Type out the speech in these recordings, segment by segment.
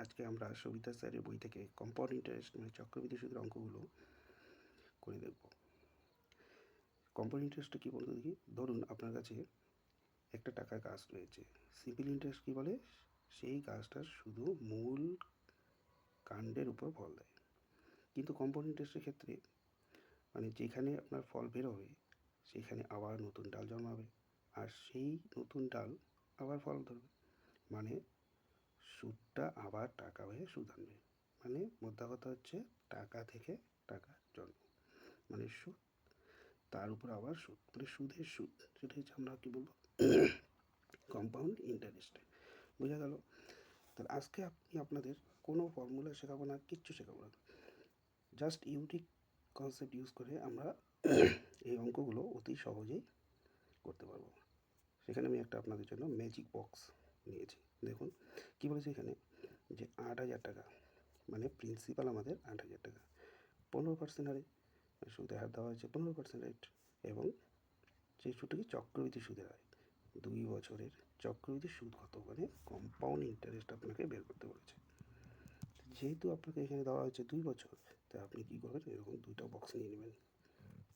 আজকে আমরা সবিতা স্যারের বই থেকে কম্পাউন্ড ইন্টারেস্ট মানে চক্রবৃদ্ধি সুদের অঙ্কগুলো করে দেখব। কম্পাউন্ড ইন্টারেস্টটা কী বলতে দেখি? ধরুন আপনার কাছে একটা টাকার গাছ রয়েছে। সিম্পল ইন্টারেস্ট কী বলে? সেই গাছটার শুধু মূল কাণ্ডের উপর ফল দেয়। কিন্তু কম্পাউন্ড ইন্টারেস্টের ক্ষেত্রে মানে যেখানে আপনার ফল বেরোবে সেখানে আবার নতুন ডাল জন্মাবে। আর সেই নতুন ডাল আবার ফল ধরবে। মানে সুদটা আবার টাকা হয়ে সুদ আনবে। মানে মোদ্দা কথা হচ্ছে টাকা থেকে টাকা জন্ম মানে সুদ। তার উপর আবার সুদ মানে সুদের সুদ, সেটা হচ্ছে আমরা কী বলব? কম্পাউন্ড ইন্টারেস্ট বোঝা গেল? তাহলে আজকে আপনি আপনাদের কোনো ফর্মুলা শেখাবো না, কিচ্ছু শেখাবো না। জাস্ট ইউনিক কনসেপ্ট ইউজ করে আমরা এই অঙ্কগুলো অতি সহজেই করতে পারব। সেখানে আমি একটা আপনাদের জন্য ম্যাজিক বক্স নিয়েছি। দেখুন, কী বলেছে এখানে? যে আট হাজার টাকা মানে প্রিন্সিপাল আমাদের আট হাজার টাকা। পনেরো পার্সেন্ট হারে সুদের হার দেওয়া হয়েছে পনেরো পার্সেন্ট রেট এবং সেই সুদটা কি? চক্রবৃদ্ধি সুদের হার। দুই বছরের চক্রবৃদ্ধি সুদ কত? মানে কম্পাউন্ড ইন্টারেস্ট আপনাকে বের করতে বলেছে। যেহেতু আপনাকে এখানে দেওয়া হয়েছে দুই বছর তাই আপনি কী করবেন? এরকম দুইটা বক্স নিয়ে নেবেন।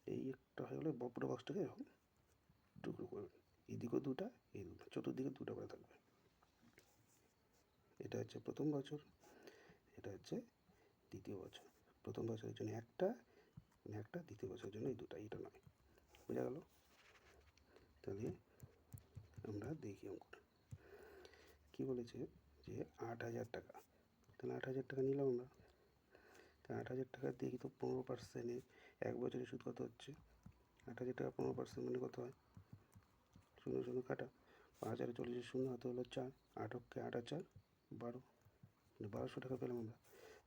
এই একটা হয়ে গেলে বড় বক্সটাকে এরকম টুকরো করবেন। এদিকেও দুটা, এই দুটো চতুর্দিকে দুটো করে থাকবে। এটা হচ্ছে প্রথম বছর, এটা হচ্ছে দ্বিতীয় বছর। প্রথম বছরের জন্য একটা মানে একটা, দ্বিতীয় বছরের জন্য এই দুটা এটা নয়। বোঝা গেল? তাহলে আমরা দেখি অঙ্কটা। কী বলেছে যে আট হাজার টাকা। তাহলে আট হাজার টাকা নিলাম আমরা। তা আট হাজার টাকা দেখি তো পনেরো পার্সেন্টে এক বছরের সুদ কত হচ্ছে? আট হাজার টাকা পনেরো পার্সেন্ট মানে কত হয়? শূন্য শূন্য কাটা। পাঁচ হাজার চল্লিশ শূন্য হাতে হলো চার। আটককে আট চার বারো বারোশো টাকা পেলাম আমরা।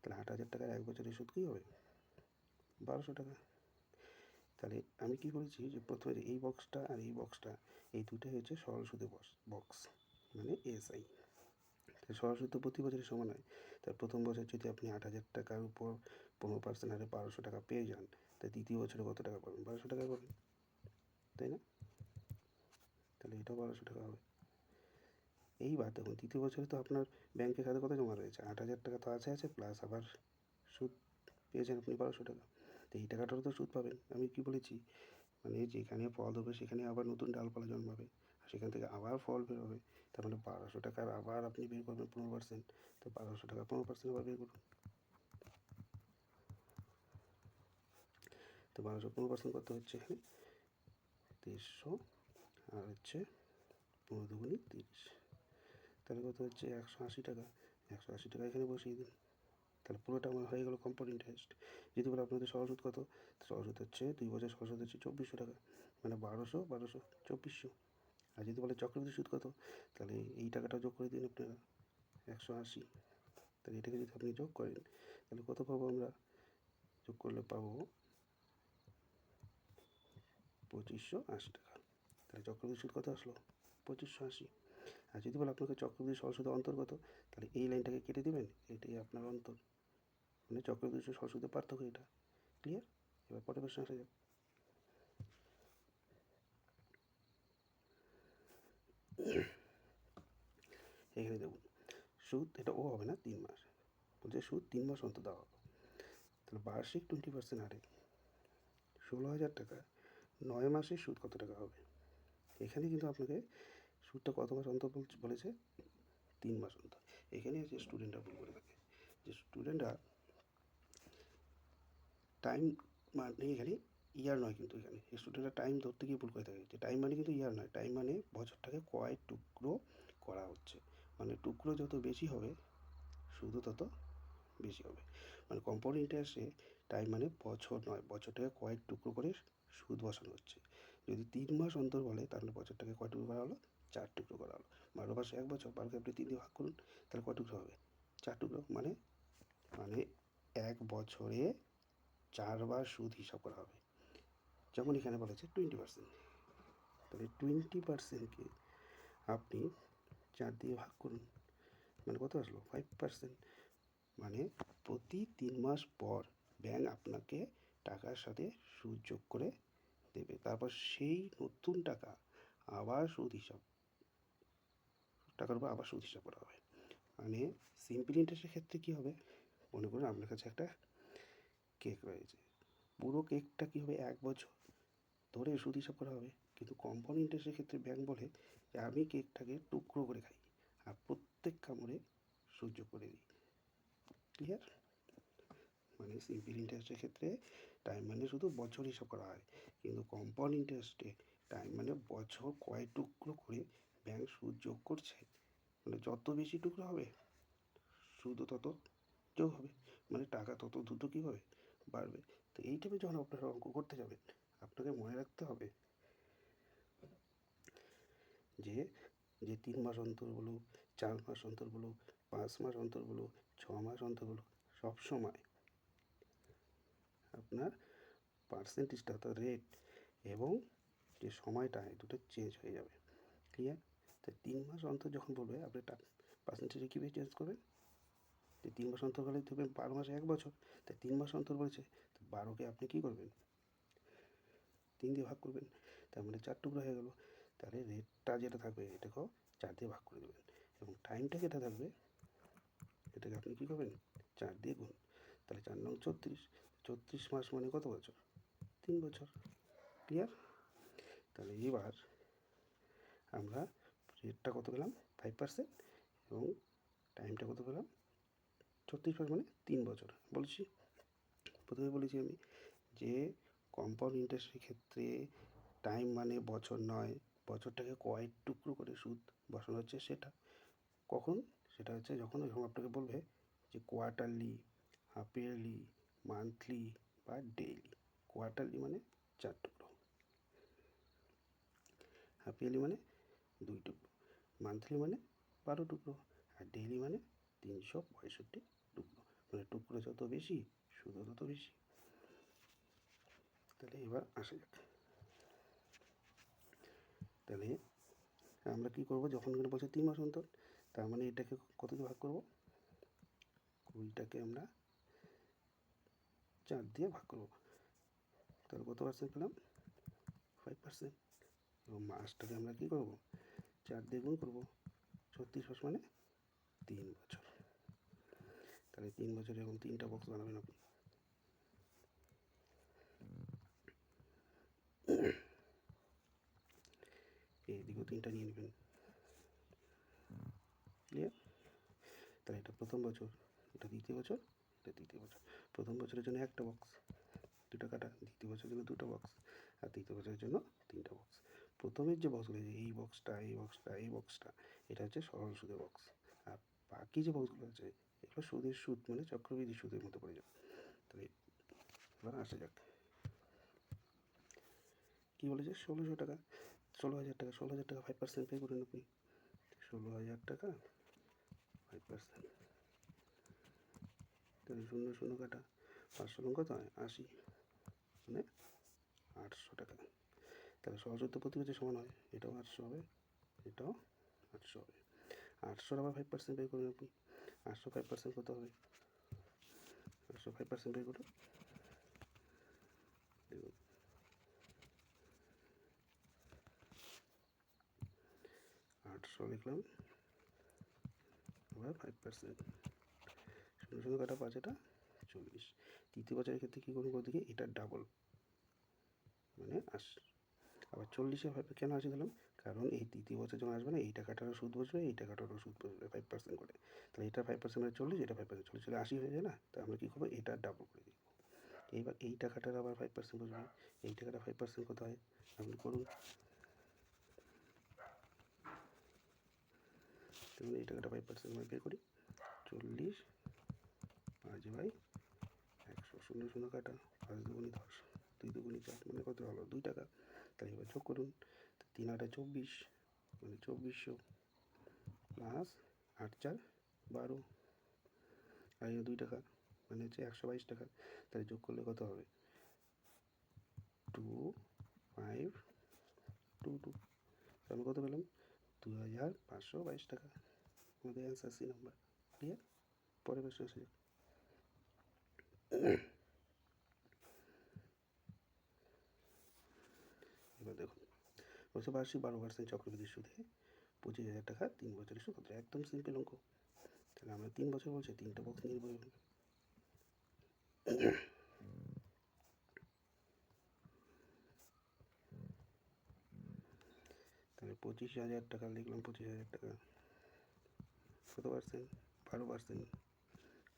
তাহলে আট হাজার টাকার এক বছরের সুদ কী হবে? বারোশো টাকা। তাহলে আমি কী করেছি যে প্রথমে এই বক্সটা আর এই বক্সটা এই দুটোই হচ্ছে সরল সুদের বক্স মানে এসআই সরল সুদ প্রতি বছরের সমান হয়। তার প্রথম বছর যদি আপনি আট হাজার টাকার উপর পনেরো পার্সেন্ট হারে বারোশো টাকা পেয়ে যান তা দ্বিতীয় বছরে কত টাকা পাবেন? বারোশো টাকা পাবেন, তাই না? তাহলে এটাও বারোশো টাকা হবে। এইবার দেখুন দ্বিতীয় বছরে তো আপনার ব্যাংকের খাতে কত জমা রয়েছে? আট হাজার টাকা তো আছে আছে প্লাস আবার সুদ পেয়েছেন আপনি বারোশো টাকা। তো এই টাকাটারও তো সুদ পাবেন। আমি কি বলেছি? মানে যেখানে ফল হবে সেখানে আবার নতুন ডালপালা জন্মাবে। আর সেখান থেকে আবার ফল বেরোবে। তার মানে বারোশো টাকার আবার আপনি বের করবেন পনেরো পার্সেন্ট তো বারোশো টাকা পনেরো পার্সেন্ট আবার বের করুন। তো বারোশো পনেরো পার্সেন্ট করতে হচ্ছে এখানে? দেড়শো আর হচ্ছে পনেরো দুগুনি তিরিশ। তাহলে কত হচ্ছে? একশো আশি টাকা। একশো আশি টাকা এখানে বসিয়ে দিন। তাহলে পুরোটা আমার হয়ে গেলো কম্পাউন্ড ইন্টারেস্ট যদি বলে আপনাদের সরল সুদ কত? সরল সুদ হচ্ছে দুই বছর, সরল সুদ হচ্ছে চব্বিশশো টাকা। মানে বারোশো বারোশো, চব্বিশশো। আর যদি বলে চক্রবৃদ্ধি সুদ কত? তাহলে এই টাকাটা যোগ করে দিন আপনারা। একশো আশি। তাহলে এটাকে যদি আপনি যোগ করেন, তাহলে কত পাবো আমরা? যোগ করলে পাবো পঁচিশশো আশি টাকা। তাহলে চক্রবৃদ্ধি সুদ কত আসলো? পঁচিশশো আশি। আর যদি বলে আপনাকে চক্রবৃদ্ধি সরস্বতী অন্তর্গত, তাহলে এই লাইনটাকে কেটে দেবেন, এটাই আপনার অন্তর। মানে চক্রবৃদ্ধি সরস্বতীর পার্থক্য এটা। ক্লিয়ার এবার পরের প্রশ্ন আসা যাক। এখানে দেখুন, সুদ এটা ও হবে না, তিন মাস। বলছে সুদ তিন মাস অন্তর দেওয়া হবে। তাহলে বার্ষিক টোয়েন্টি পার্সেন্ট হারে ষোলো হাজার টাকা, নয় মাসে সুদ কত টাকা হবে? এখানে কিন্তু আপনাকে সুদটা কত মাস অন্তর বলেছে তিন মাস অন্তর। এখানে যে স্টুডেন্টরা ভুল করে থাকে। যে স্টুডেন্টরা টাইম মানে এখানে ইয়ার নয় কিন্তু এখানে। স্টুডেন্টরা টাইম ধরতে গিয়ে ভুল করে থাকে। যে টাইম মানে কিন্তু ইয়ার নয় টাইম মানে বছরটাকে কয়েক টুকরো করা হচ্ছে। মানে টুকরো যত বেশি হবে সুদও তত বেশি হবে। মানে কম্পাউন্ড ইন্টারেস্টে টাইম মানে বছর নয়, বছরটাকে কয়েক টুকরো করে সুদ বসানো হচ্ছে। যদি তিন মাস অন্তর বলে, তাহলে বছরটাকে কয় টুকরো করা হলো? চার টুকরো করা হলো। বারো মাসে, এক বছর বারোকে আপনি তিন দিয়ে ভাগ করুন, তাহলে কয় টুকরো হবে? চার টুকরো মানে মানে এক বছরে চারবার সুদ হিসাব করা হবে। যেমন এখানে বলা বলেছে টোয়েন্টি পার্সেন্ট তাহলে টোয়েন্টি পার্সেন্টকে আপনি চার দিয়ে ভাগ করুন মানে কত আসলো? ফাইভ পার্সেন্ট মানে প্রতি তিন মাস পর ব্যাংক আপনাকে টাকার সাথে সুদ যোগ করে দেবে। তারপর সেই নতুন টাকা আবার সুদ হিসাব টাকার উপর আবার সুদ হিসাব করা হবে। মানে সিম্পল ইন্টারেস্টের ক্ষেত্রে কী হবে? মনে করুন আপনার কাছে একটা কেক রয়েছে। পুরো কেকটা কী হবে? এক বছর ধরে সুদ হিসাব করা হবে। কিন্তু কম্পাউন্ড ইন্টারেস্টের ক্ষেত্রে ব্যাংক বলে যে, আমি কেকটাকে টুকরো করে খাই আর প্রত্যেক কামড়ে সহ্য করে দিই ক্লিয়ার মানে সিম্পল ইন্টারেস্টের ক্ষেত্রে টাইম মানে শুধু বছর হিসাব করা হয়। কিন্তু কম্পাউন্ড ইন্টারেস্টে টাইম মানে বছর কয় টুকরো করে ব্যাংক সুদ যোগ করছে মানে যত বেশি টুকরো হবে, সুদও তত যোগ হবে মানে টাকা তত দ্রুত কী হবে বাড়বে? তো এই যখন আপনারা অঙ্ক করতে যাবেন, আপনাকে মনে রাখতে হবে যে যে তিন মাস অন্তর বলুক চার মাস অন্তর বলুক পাঁচ মাস অন্তর বলুক ছ মাস অন্তর বলুক সব সময় আপনার পার্সেন্টেজটা অর্থাৎ রেট এবং যে সময়টা দুটো চেঞ্জ হয়ে যাবে। ক্লিয়ার তো তিন মাস অন্তর যখন বলবে, আপনি পার্সেন্টেজে কীভাবে চেঞ্জ করবেন? যে তিন মাস অন্তর হলে দেখবেন বারো মাসে এক বছর। তাই তিন মাস অন্তর বলেছে, তো বারোকে আপনি কী করবেন? তিন দিয়ে ভাগ করবেন, তার মানে চার টুকরো হয়ে গেল। তাহলে রেটটা যেটা থাকবে এটাকেও চার দিয়ে ভাগ করে দেবেন। এবং টাইমটা যেটা থাকবে, এটাকে আপনি কী করবেন? চার দিয়ে গুণ। তাহলে চার নং ছত্রিশ ছত্রিশ মাস মানে কত বছর? তিন বছর। ক্লিয়ার তাহলে এবার আমরা রেটটা কত পেলাম? ফাইভ পার্সেন্ট এবং টাইমটা কত পেলাম? ছত্রিশ মাস মানে তিন বছর। বলেছি, প্রথমে বলেছি আমি যে কম্পাউন্ড ইন্টারেস্টের ক্ষেত্রে টাইম মানে বছর নয়, বছরটাকে কয়েক টুকরো করে সুদ বসানো হচ্ছে সেটা। কখন? সেটা হচ্ছে যখন যখন আপনাকে বলবে যে কোয়ার্টারলি হাফ ইয়ারলি মান্থলি বা ডেইলি কোয়ার্টারলি মানে চার টুকরো। হাফ ইয়ারলি মানে দুই টুকরো। মান্থলি মানে বারো টুকরো, আর ডেইলি মানে তিনশো পঁয়ষট্টি টুকরো। মানে টুকরো যত বেশি, সুদও তত বেশি। তাহলে এবার আসা যাক। তাহলে আমরা কী করব? যখন এখানে বলছে তিন মাস অন্তর, তার মানে এটাকে কত দিয়ে ভাগ করব? কুড়িটাকে আমরা চার দিয়ে ভাগ করব। তাহলে কত পার্সেন্ট পেলাম? ফাইভ পার্সেন্ট এবং মাসটাকে আমরা কী করব? চার দিয়ে গুণ করব ছত্রিশ মাস মানে তিন বছর। তাহলে তিন বছরে এখন তিনটা বক্স বানাবেন আপনি। এইদিকেও তিনটা নিয়ে নেবেন। ক্লিয়ার তাহলে এটা প্রথম বছর, এটা দ্বিতীয় বছর, এটা তৃতীয় বছর। প্রথম বছরের জন্য একটা বক্স দুটো কাটা, দ্বিতীয় বছরের জন্য দুটো বক্স আর তৃতীয় বছরের জন্য তিনটা বক্স প্রথমের যে বক্সগুলো এই বক্সটা এই বক্সটা এই বক্সটা এটা হচ্ছে সরল সুদের বক্স আর বাকি যে বক্সগুলো আছে, এগুলো সুদের সুদ মানে চক্রবৃদ্ধি সুদের মতো পড়ে যাবে। তাহলে এবার আসা যাক। কী বলেছে? ষোলোশো টাকা। ষোলো হাজার টাকা, ষোলো হাজার টাকা ফাইভ পার্সেন্ট পে করুন আপনি। ষোলো হাজার টাকা ফাইভ পার্সেন্ট তাহলে শূন্য শূন্য কাটা। পাঁচশো কত হয় আশি মানে আটশো টাকা তাহলে সহযোদ্ধ প্রতি বছর সমান হয়। এটাও আটশো হবে, এটাও আটশো হবে। আটশোর আবার ফাইভ পার্সেন্ট পে করুন আপনি। আটশো ফাইভ পার্সেন্ট কত হবে? আটশো ফাইভ পার্সেন্ট পে করুন। দেখুন। আটশো লিখলাম। আবার ফাইভ পার্সেন্ট শূন্য শূন্য কাটা পাঁচ চল্লিশ। তৃতীয় বছরের ক্ষেত্রে কী করব দিকে এটা ডাবল মানে আস আবার চল্লিশে ফাইভ কেন আসে দিলাম? কারণ এই তৃতীয় বছর যখন আসবে না, এই টাকাটারও সুদ বসবে, এই টাকাটারও সুদ বসবে ফাইভ পার্সেন্ট করে। তাহলে এটা ফাইভ পার্সেন্ট মানে চল্লিশ, এটা ফাইভ পার্সেন্ট চল্লিশ চলে আশি হয়ে যায় না? তা আমরা কী করব? এটা ডাবল করে দিব। এইবার এই টাকাটার আবার ফাইভ পার্সেন্ট বসবে। এই টাকাটা ফাইভ পার্সেন্ট কত হয় আপনি করুন। এই টাকাটা ফাইভ পার্সেন্ট আমরা পে করি। চল্লিশ পাঁচ বাই একশো শূন্য শূন্য কাটা। পাঁচ দুগুনি দশ। দুই দুগুনি চার মানে কত হলো? দুই টাকা। তাহলে এবার যোগ করুন তিন আটা চব্বিশ মানে চব্বিশশো প্লাস আট চার বারো, আর দুই টাকা মানে হচ্ছে একশো বাইশ টাকা, তাহলে যোগ করলে কত হবে? টু ফাইভ টু টু আমি কত পেলাম? দু হাজার পাঁচশো বাইশ টাকা। আমাদের অ্যান্সার সি নাম্বার ক্লিয়ার পরে প্রশ্ন আসে। এবার দেখুন। বছর বার্ষিক বারো পার্সেন্ট চক্রবৃদ্ধি সুদে পঁচিশ হাজার টাকা তিন বছরের সুদ একদম সিম্পল অঙ্ক। তাহলে আমরা তিন বছর বলছি, তিনটে বক্স নিয়ে এবার। তাহলে পঁচিশ হাজার টাকা লিখলাম, পঁচিশ হাজার টাকা। কত পার্সেন্ট বারো পার্সেন্ট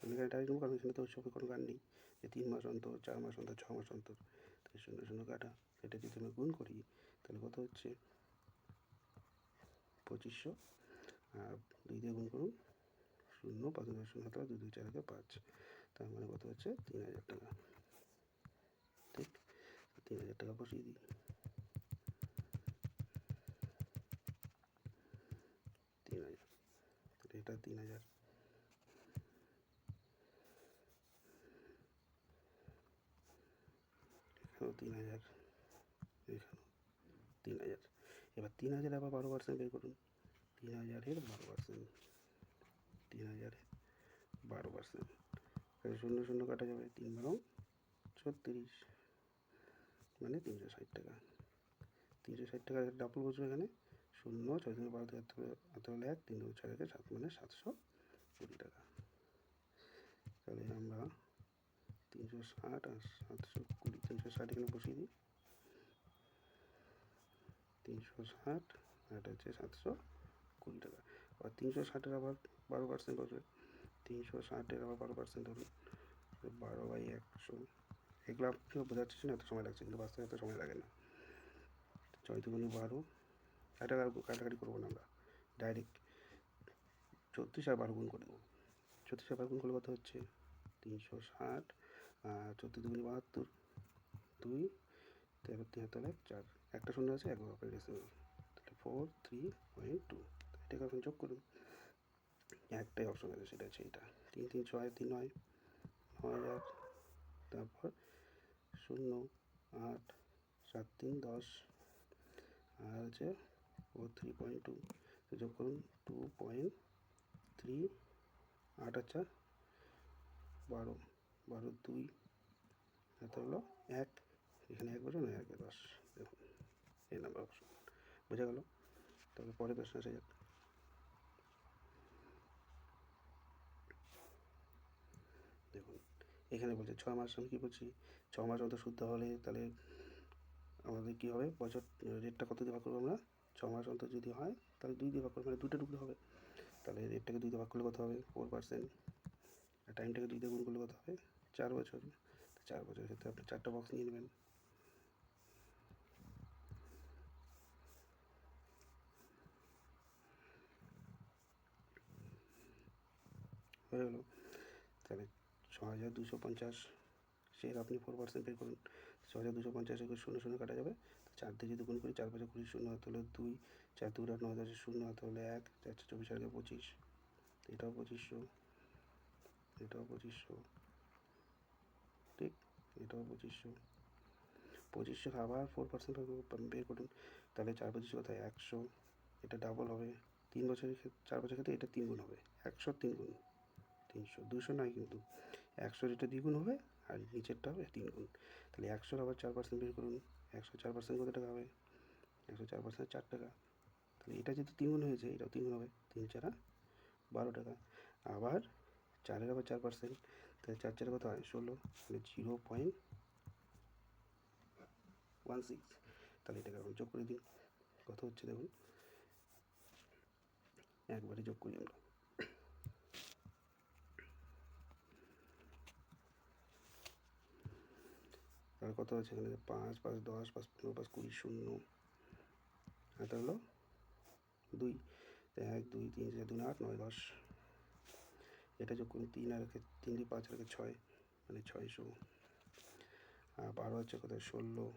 আমি এখানে কারণ এখানে তো ওইসবের কোনো গান নেই যে তিন মাস অন্তর, চার মাস অন্তর, ছ মাস অন্তর তাই শূন্য কাটা। এটা যদি আমি গুণ করি, তাহলে কত হচ্ছে? পঁচিশশো। আর দুই দিয়ে গুণ করুন, শূন্য, পাঁচ হাজার শূন্য দুই দুই চার হাজার পাঁচ। তার মানে কত হচ্ছে? তিন হাজার টাকা। ঠিক? তিন হাজার টাকা বসিয়ে দিই। তিন হাজার। তাহলে এটা তিন হাজার। তিন হাজার এখানেও তিন হাজার এবার তিন হাজার আবার বারো পার্সেন্ট বের করুন। তিন হাজারের বারো পার্সেন্ট তিন হাজারের বারো পার্সেন্ট শূন্য শূন্য কাটা যাবে তিন বারো ছত্রিশ। মানে তিনশো ষাট টাকা। তিনশো ষাট টাকা ডাবল বসবে এখানে, শূন্য ছয় থেকে বারো থেকে হলে এক, তিন দু ছয় থেকে সাত মানে সাতশো কুড়ি টাকা। তাহলে আমরা তিনশো ষাট আর সাতশো কুড়ি, তিনশো ষাট এখানে বসিয়ে দিই। তিনশো ষাট এটা হচ্ছে সাতশো কুড়ি টাকা। আবার তিনশো ষাটের আবার বারো পার্সেন্ট বসবে তিনশো ষাটের আবার বারো পার্সেন্ট ধরুন। বারো বাই একশো। এগুলো আপনিও বোঝাচ্ছি না এত সময় লাগছে, কিন্তু বাস্তবে এত সময় লাগে না। ছয় দুগুণে বারো। এটা কাটাকাটি করব না আমরা। ডাইরেক্ট ছত্রিশ আর বারো গুণ করে দেবো। ছত্রিশ আর বারো গুণ করলে কত হচ্ছে? তিনশো ষাট। আর চোদ্দ দুগুণে বাহাত্তর, দুই, তেরো হাতে হলে চার। একটা শূন্য আছে, এক বাপের ডেসিমেল তাহলে ফোর থ্রি পয়েন্ট টু এটাকে এখন যোগ করুন। একটাই অপশন আছে, সেটা হচ্ছে এটা তিন তিন, ছয়, তিন, নয় নয় হাজার। তারপর শূন্য, আট, সাত, তিন, দশ। আর হচ্ছে ফোর থ্রি পয়েন্ট টু যোগ করুন টু পয়েন্ট থ্রি আট আচ্ছা বারো। বারো, দুই। এত হলো এক। এখানে এক বছর নয়, একে দশ। দেখুন। এই নাম্বার অপশন বোঝা গেল? তবে পরে প্রশ্ন আসা যাক। দেখুন, এখানে বলছে, ছ মাস আমি কী বলছি? ছ মাস অন্তর শুদ্ধ হলে তাহলে আমাদের কী হবে? বছর রেটটা কত দিয়ে ভাগ করব আমরা? ছ মাস অন্তর যদি হয়, তাহলে দুই দিয়ে ভাগ করব মানে দুটো টুকরো হবে। তাহলে রেটটাকে দুই দিয়ে ভাগ করলে কত হবে? ফোর পার্সেন্ট আর টাইমটাকে দুই দিয়ে গুণ করলে কত হবে? চার বছর। চার বছরের ক্ষেত্রে আপনি চারটা বক্স নিয়ে নেবেন। হয়ে তাহলে ছ হাজার দুশো পঞ্চাশ সের আপনি ফোর পার্সেন্ট পে করুন। ছ হাজার দুশো পঞ্চাশ করে শূন্য শূন্য কাটা যাবে। চার দিয়ে যদি গুণ করি, চার পাঁচে কুড়ি শূন্য হাতে হলে দুই, চার দুই আট, নয় দশে শূন্য হাতে হলে এক, চার চার চব্বিশ আগে পঁচিশ। এটাও পঁচিশশো এটাও পঁচিশশো। ঠিক, এটাও পঁচিশশো। পঁচিশশো আবার ফোর পার্সেন্ট বের করুন। তাহলে চার পঁচিশশো কোথায়? একশো। এটা ডাবল হবে। তিন বছরের ক্ষেত্রে, চার বছরের ক্ষেত্রে এটা তিন গুণ হবে। একশো তিন গুণ তিনশো, দুশো নয় কিন্তু। একশোর এটা দ্বিগুণ হবে আর নিচেরটা হবে তিন গুণ তাহলে একশোর আবার চার পার্সেন্ট বের করুন। একশো চার পার্সেন্ট কত টাকা হবে? একশো চার পার্সেন্ট চার টাকা। তাহলে এটা যেহেতু তিন গুণ হয়েছে, এটাও তিন হবে। তিন চারা বারো টাকা। আবার চারের আবার চার পার্সেন্ট তাহলে চার চারে কত হয়? ষোলো। তাহলে জিরো পয়েন্ট ওয়ান সিক্স। তাহলে এটাকে এখন যোগ করে দিন। কত হচ্ছে দেখুন? একবারে যোগ করি আমরা তাহলে কত আছে? এখানে পাঁচ পাঁচ দশ, পাঁচ পনেরো, পাঁচ কুড়ি, শূন্য। এটা হলো দুই। এক, দুই, তিন, চার, দুই, আট, নয়, দশ। এটা যোগ করুন তিন আর তিন দুই পাঁচ আর ছয় মানে ছয়শো। আর বারো হচ্ছে কোথায় ষোলো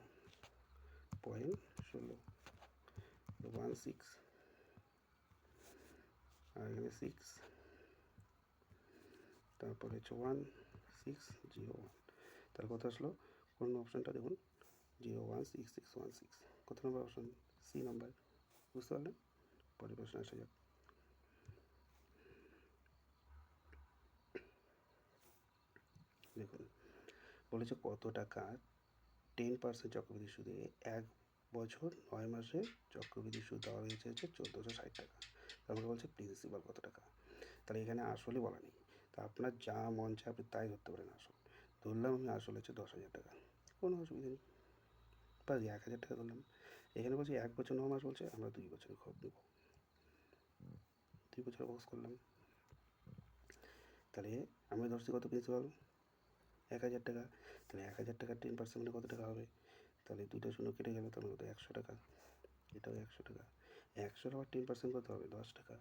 পয়েন্ট ষোলো। ওয়ান সিক্স আর এখানে সিক্স তারপরে হচ্ছে ওয়ান সিক্স জিরো ওয়ান তাহলে কত আসলো? কোন অপশানটা দেখুন zero one six six one six কত নম্বর অপশান সি নাম্বার বুঝতে পারলেন? পরের প্রশ্ন আসা যাক। দেখুন, বলেছে কত টাকা? টেন পার্সেন্ট চক্রবৃদ্ধি সুদে এক বছর নয় মাসে চক্রবৃদ্ধি সুদ দেওয়া হয়েছে হচ্ছে চোদ্দোশো ষাট টাকা। তারপরে বলছে প্রিন্সিপাল কত টাকা? তাহলে এখানে আসলে বলা নেই। তা আপনার যা মন চায় আপনি তাই ধরতে পারেন আসল। ধরলাম আমি আসল হচ্ছে দশ হাজার টাকা। কোনো অসুবিধা নেই। বা এক হাজার টাকা ধরলাম। এখানে বলছি এক বছর ন মাস বলছে, আমরা দুই বছরের খরচ নেব। দুই বছর বক্স করলাম। তাহলে আমরা ধরছি কত প্রিন্সিপাল এক হাজার টাকা। তাহলে এক হাজার টাকার টেন পার্সেন্ট কত টাকা হবে? তাহলে দুইটা শূন্য কেটে গেল, তাহলে কত? একশো টাকা। এটাও একশো টাকা। একশোর আবার টেন পার্সেন্ট কত হবে? দশ টাকা।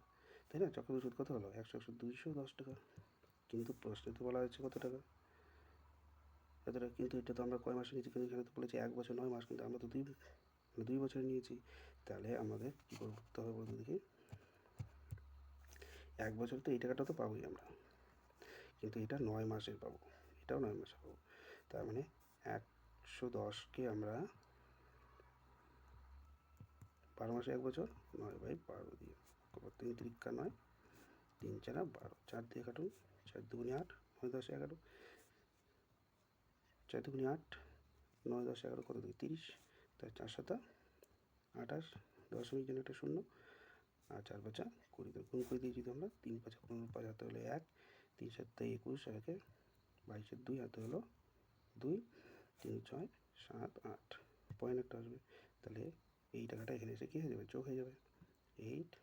তাই না? চক্রবৃদ্ধি সুদ কত হলো? একশো একশো, দুইশো দশ টাকা। কিন্তু প্রশ্নে তো বলা হয়েছে কত টাকা? এত টাকা কিন্তু এটা তো আমরা কয় মাসে নিয়েছি? কিন্তু এখানে তো বলেছি এক বছর নয় মাস, কিন্তু আমরা তো দুই দুই বছর নিয়েছি। তাহলে আমাদের কী করতে হবে বলতে দেখি। এক বছর তো এই টাকাটা তো পাবোই আমরা। কিন্তু এটা নয় মাসের পাবো। এটাও নয় মাসে পাবো। তার মানে একশো দশকে আমরা বারো মাসে এক বছর, নয় বাই বারো দিয়ে তিন তিরিকা নয়, তিন চারা বারো। চার দিয়ে কাটুন, চার দুগুনি আট, নয় দশ এগারো। চার দুগুনি আট, নয় দশ এগারো কত দিকে তিরিশ। তার চার সাতা, আঠাশ, দশমিক জন্য একটা শূন্য। আর চার পাঁচা কুড়ি। গুণ করে দিয়ে যদি আমরা। তিন পাঁচা পনেরো, পাঁচ হাতে হলো এক, তিন সাতটা একুশ একে বাইশের দুই, হাতে হলো দুই, তিন ছয়, সাত, আট। পয়েন্ট একটা আসবে। তাহলে এই টাকাটা এখানে এসে কী হয়ে যাবে? যোগ হয়ে যাবে। Eight,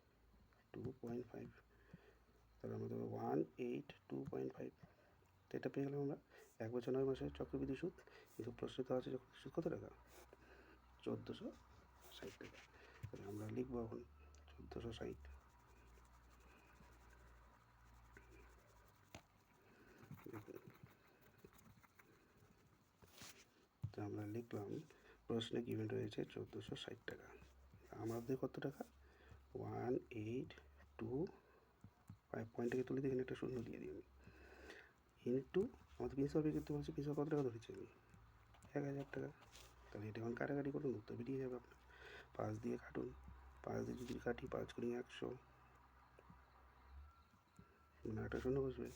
two point five. তাহলে আমরা দেবো one, eight, two point five. তো এটা পেয়ে গেলাম আমরা। এক বছর, নয় মাসে চক্রবৃদ্ধি সুদ কিন্তু প্রশ্নে তো আছে চক্রবৃদ্ধি সুদ কত টাকা? চোদ্দোশো ষাট টাকা। তাহলে আমরা লিখব এখন চোদ্দোশো ষাট। তো আমরা লিখলাম, প্রশ্নে গিভেন রয়েছে? চোদ্দোশো ষাট টাকা। আমাদের কত টাকা? ওয়ান এইট টু ফাইভ পয়েন্টটাকে তুলে দিয়ে এখানে একটা শূন্য দিয়ে দিই আমি ইন্টু আমাদের প্রিন্সিপাল পে করতে বলছে প্রিন্সিপাল কত টাকা ধরেছি আমি। এক হাজার টাকা। তাহলে এটা এখন কাটাকাটি করুন, উত্তর বেরিয়ে যাবে আপনার। পাঁচ দিয়ে কাটুন, পাঁচ দিয়ে যদি কাটি, পাঁচ কুড়ি একশো। মানে একটা শূন্য বসবে।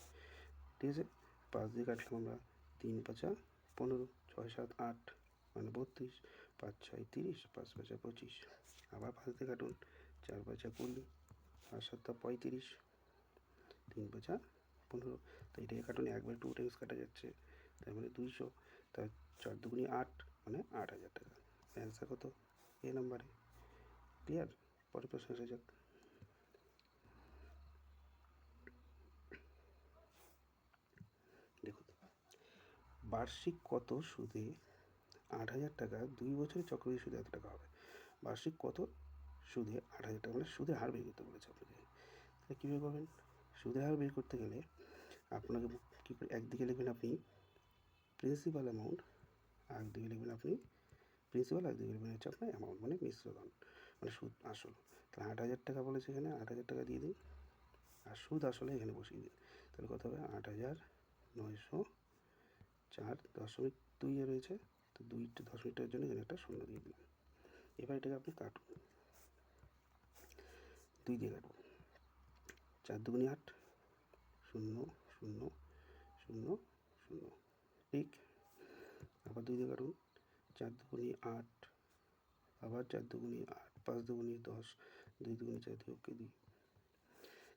ঠিক আছে? পাঁচ দিয়ে কাটলাম আমরা তিন পাঁচা পনেরো, ছয় সাত আট মানে বত্রিশ, পাঁচ ছয় তিরিশ, পাঁচ পাঁচা পঁচিশ। আবার পাঁচ দিয়ে কাটুন, চার পাঁচা কুড়ি, পাঁচ সাতটা পঁয়ত্রিশ, তিন পাঁচা পনেরো। তো এটাকে কাটুন একবার টু টাইমস কাটা যাচ্ছে। তার মানে দুইশো। তার চার দুগুনি আট মানে আট হাজার টাকা। অ্যান্সার কত? এ। নাম্বারে ক্লিয়ার পরের প্রশ্ন আসা যাক। দেখুন, বার্ষিক কত সুদে আট হাজার টাকা দুই বছরের চক্রবৃদ্ধি সুদে এত টাকা হবে? বার্ষিক কত সুদে আট হাজার টাকা? মানে সুদের হার বের করতে বলেছে আপনাকে। তাহলে কীভাবে করবেন? সুদের হার বের করতে গেলে আপনাকে কী করে, একদিকে লিখবেন আপনি প্রিন্সিপাল অ্যামাউন্ট আর একদিকে লিখবেন আপনি প্রিন্সিপাল একদিকে লিখবেন হচ্ছে আপনার অ্যামাউন্ট মানে মিশ্রধন মানে সুদ আসল। তাহলে আট হাজার টাকা বলেছে এখানে, আট হাজার টাকা দিয়ে দিন, আর সুদ আসলে এখানে বসিয়ে দিন। তাহলে কত হবে? আট হাজার নয়শো চার দশমিক দুইয়ে রয়েছে, তো দুই দশমিকটার জন্য এখানে একটা শূন্য দিয়ে দিলাম। এবার এটাকে আপনি কাটুন। দুই দিয়ে কাটুন চার দুগুনি আট, শূন্য শূন্য শূন্য শূন্য। ঠিক? আবার দুই কাটুন। চার দুগুনি আট, আবার চার দুগুনি আট, পাঁচ দুগুনি দশ, দুই দুগুনি চার, দুই ওকে দিই।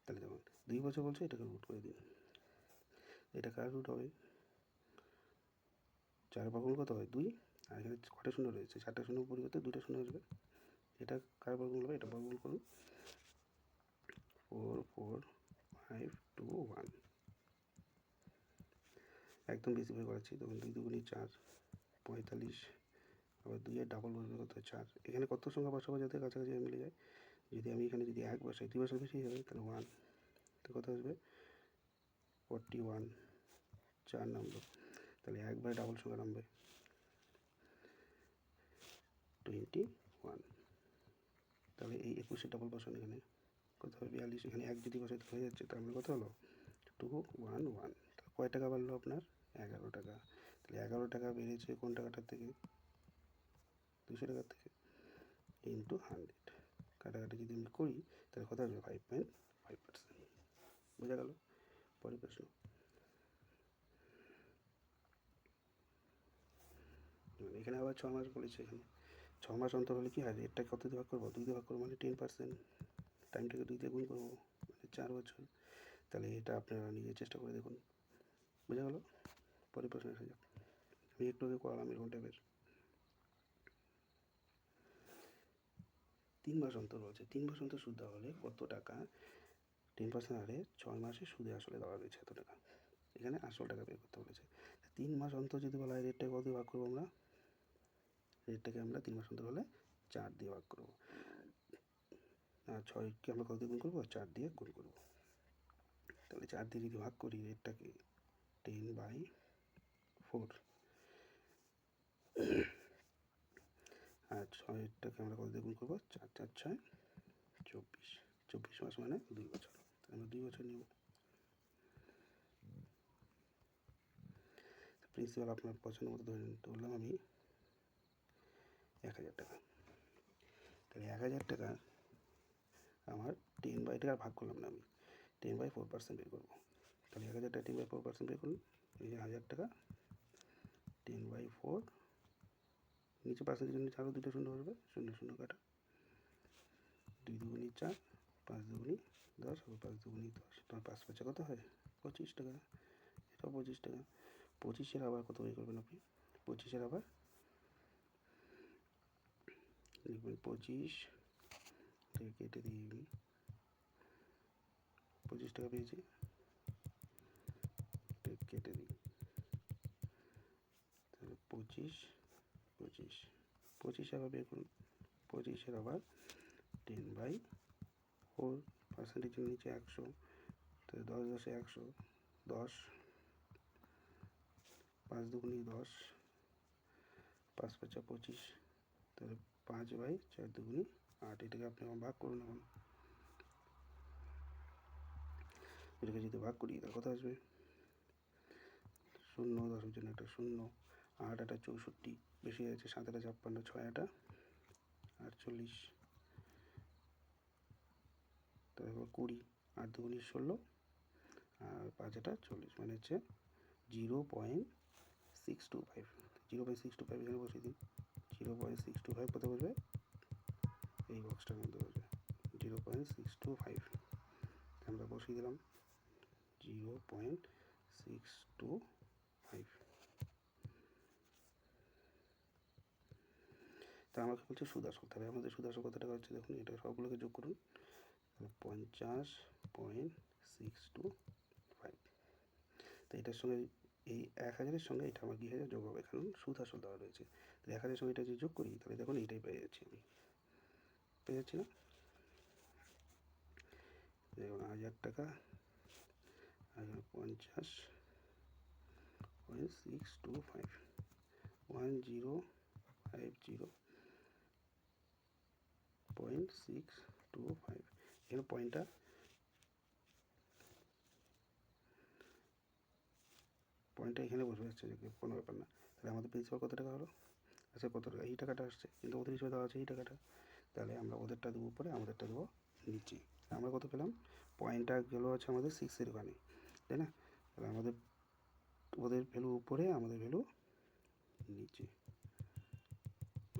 তাহলে দেখুন, দুই বছর বলছে, এটাকে রুট করে দিন। এটা কার রুট হবে? চার বর্গমূল কত হয়? দুই। আর এখানে কটা শূন্য রয়েছে চারটা শূন্য পরিবর্তে দুইটা শূন্য আসবে। এটা কার বর্গমূল হবে? এটা বর্গমূল করুন। Four four five two one একদম বেশি করে করাচ্ছি। তখন দুই দুগুনি চার, পঁয়তাল্লিশ, আবার দুইয়ের ডাবল বসবে কত চার। এখানে কত সংখ্যা বসাবো যাতে কাছাকাছি মিলে যায়? যদি আমি এখানে যদি এক বসাই, দুই বছর বেশি যাবে, তাহলে ওয়ান তো কত আসবে? ফোরটি ওয়ান চার নম্বর তাহলে একবারে ডাবল সংখ্যা নামবে। টোয়েন্টি ওয়ান তাহলে এই একুশে ডাবল বসান এখানে। কত হবে? বিয়াল্লিশ। এখানে এক যদি বসাইতে হয়ে যাচ্ছে। তার মানে কত হলো? টু ওয়ান ওয়ান কয় টাকা বাড়লো আপনার? এগারো টাকা। তাহলে এগারো টাকা বেড়েছে কোন টাকাটার থেকে? দুশো টাকার থেকে। ইন্টু হান্ড্রেড কাটাকাটি যদি আমি করি, তাহলে কত আসবে? ফাইভ পয়েন্ট ফাইভ পার্সেন্ট বোঝা গেল? পরের প্রশ্ন। এখানে আবার ছ মাস বলেছে এখানে। ছ মাস অন্তর হলে কী হয়? রেটটা কত দিয়ে ভাগ করব? দুই দিয়ে ভাগ করব মানে টেন পার্সেন্ট টাইমটাকে দুই দিয়ে গুণ করব মানে চার বছর। তাহলে এটা আপনারা নিজে চেষ্টা করে দেখুন। বোঝা গেল? পরের প্রশ্নে আসা যাক। আমি একটু আগে করালাম এরকম টাইপের তিন মাস অন্তর বলছে, তিন মাস অন্তর সুদ দেওয়া হলে কত টাকা? টেন পার্সেন্ট হারে ছয় মাসে সুদে আসলে দেওয়া হয়েছে এত টাকা। এখানে আসল টাকা বের করতে বলেছে। তিন মাস অন্তর যদি বলা হয় রেটটাকে কত ভাগ করব আমরা? রেটটাকে আমরা তিন মাস অন্তর হলে চার দিয়ে ভাগ করব। আর ছয়কে আমরা কত দিয়ে গুণ করব? চার দিয়ে গুণ করব। তাহলে চার দিয়ে যদি ভাগ করি রেটটাকে টেন বাই ফোর আর ছয়টাকে আমরা কত দিয়ে গুণ করব। চার চার, ছয়, চব্বিশ। চব্বিশ মাস মানে দুই বছর। আমরা দুই বছর নেব। প্রিন্সিপাল আপনার পছন্দ মতো ধরে বললাম আমি এক হাজার টাকা। তাহলে এক হাজার টাকা আমার টেন বাই টাকা ভাগ করলাম না আমি। টেন বাই ফোর পার্সেন্ট বের করব। তাহলে এক হাজার টাকা টেন বাই ফোর পার্সেন্ট বের করুন। এই হাজার টাকা টেন বাই ফোর। নিচে পার্সেন্টের জন্য আরও দুটো শূন্য বসবে শূন্য শূন্য কাটা। দুই দুগুনি চার, পাঁচ দুগুনি দশ আর পাঁচ দুগুনি দশ। তোমার পাঁচ পাঁচে কত হয়? পঁচিশ টাকা। এটাও পঁচিশ টাকা। পঁচিশের আবার কত বের করবেন আপনি? পঁচিশের আবার? লিখবেন পঁচিশ কেটে দিই। পঁচিশ টাকা পেয়েছি। কেটে দিই। পঁচিশ পঁচিশ পঁচিশ আবার বের করুন পঁচিশের আবার টেন বাই ফোর পার্সেন্টেজের নিচে একশো, তাহলে দশ দশে একশো, দশ, পাঁচ দুগুনি দশ, পাঁচ পাঁচা পঁচিশ, তাহলে পাঁচ বাই চার দুগুনি আট, এটাকে আপনি আমার ভাগ করুন এখন এটাকে যদি ভাগ করি, তাহলে কত আসবে? শূন্য দশের জন্য একটা শূন্য। আট আটা চৌষট্টি, বেশি আছে সাত আটা ছাপ্পান্ন, ছয় আটা, আটচল্লিশ। তারপর কুড়ি আট দুগুনি ষোলো, আর পাঁচ আটা চল্লিশ মানে হচ্ছে zero point six two five. Zero point six two five এখানে বসিয়ে দিন। Zero point six two five কত বসবে? এই বক্সটার মধ্যে বসবে। Zero point six two five. আমরা বসিয়ে দিলাম। Zero point six two five. তা আমাকে বলছে সুদ আসল তাহলে আমাদের সুদ আসল কত টাকা হচ্ছে দেখুন, এটা সবগুলোকে যোগ করুন। তাহলে পঞ্চাশ পয়েন্ট সিক্স টু ফাইভ তো এটার সঙ্গে এই এক হাজারের সঙ্গে এটা আমার কী হাজার যোগ হবে, কারণ সুদ দেওয়া রয়েছে। তাহলে এক হাজারের সঙ্গে এটা যদি যোগ করি, তাহলে দেখুন এইটাই পেয়ে যাচ্ছি আমি। পেয়ে যাচ্ছি না? দেখুন, হাজার টাকা পঞ্চাশ point six two five one zero five zero point six two five এখানে পয়েন্টটা পয়েন্টটা এখানে বসে যাচ্ছে কোনো ব্যাপার না। তাহলে আমাদের প্রিন্সিপাল কত টাকা হলো? আচ্ছা কত টাকা? এই টাকাটা আসছে, কিন্তু ওদের হিসেবে দেওয়া আছে এই টাকাটা। তাহলে আমরা ওদেরটা দেবো উপরে, আমাদেরটা দেবো নিচে। আমরা কত পেলাম? পয়েন্টটা গেল আছে আমাদের সিক্সের ওখানে, তাই না? তাহলে আমাদের, ওদের ভ্যালু উপরে, আমাদের ভ্যালু নিচে।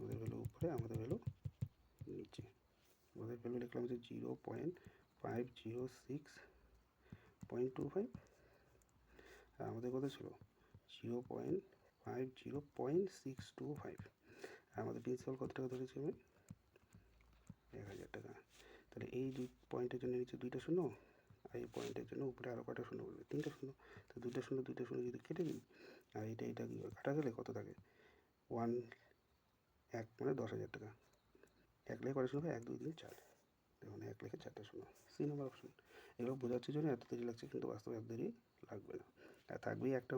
ওদের ভ্যালু উপরে, আমাদের ভ্যালু নিচে ওদের ভ্যালু লিখলাম যে zero point five zero six point two five আর আমাদের কত ছিল? Zero point five zero point six two five আর আমাদের প্রিন্সিপাল কত টাকা ধরেছি আমি এক হাজার টাকা। তাহলে এই দুই পয়েন্টের জন্য নিচে দুইটা শূন্য, আর এই পয়েন্টের জন্য উপরে আরও কটা শূন্য বলবে তিনটা শূন্য। তো দুইটা শূন্য দুইটা শূন্য যদি কেটে দিই, আর এটা এটা কাটা গেলে কত থাকে? ওয়ান এক মানে দশ হাজার টাকা। এক লেখে কটা শূন্য এক দুই তিন চার দেখুন, এক লেখে চারটা শূন্য। সি নাম্বার অপশন এগুলো বোঝার জন্য এত দেরি লাগছে, কিন্তু বাস্তবে এত দেরি লাগবে না। আর থাকবেই একটা